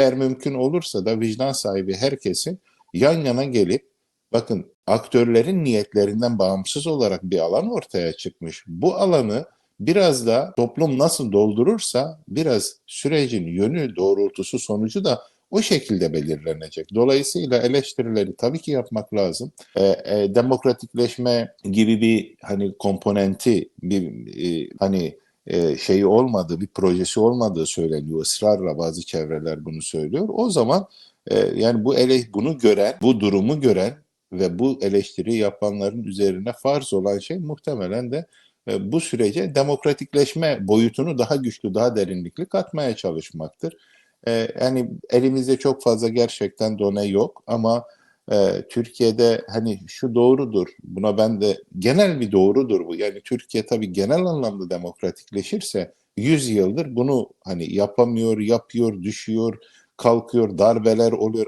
Eğer mümkün olursa da vicdan sahibi herkesin yan yana gelip bakın aktörlerin niyetlerinden bağımsız olarak bir alan ortaya çıkmış. Bu alanı biraz da toplum nasıl doldurursa biraz sürecin yönü, doğrultusu, sonucu da o şekilde belirlenecek. Dolayısıyla eleştirileri tabii ki yapmak lazım. E, e, demokratikleşme gibi bir hani komponenti, bir e, hani e, şeyi olmadığı, bir projesi olmadığı söyleniyor. Israrla bazı çevreler bunu söylüyor. O zaman e, yani bu ele bunu gören, bu durumu gören ve bu eleştiri yapanların üzerine farz olan şey muhtemelen de e, bu sürece demokratikleşme boyutunu daha güçlü, daha derinlikli katmaya çalışmaktır. E, yani elimizde çok fazla gerçekten done yok ama e, Türkiye'de hani şu doğrudur, buna ben de genel bir doğrudur bu. Yani Türkiye tabii genel anlamda demokratikleşirse 100 yıldır bunu hani yapamıyor, yapıyor, düşüyor, kalkıyor, darbeler oluyor.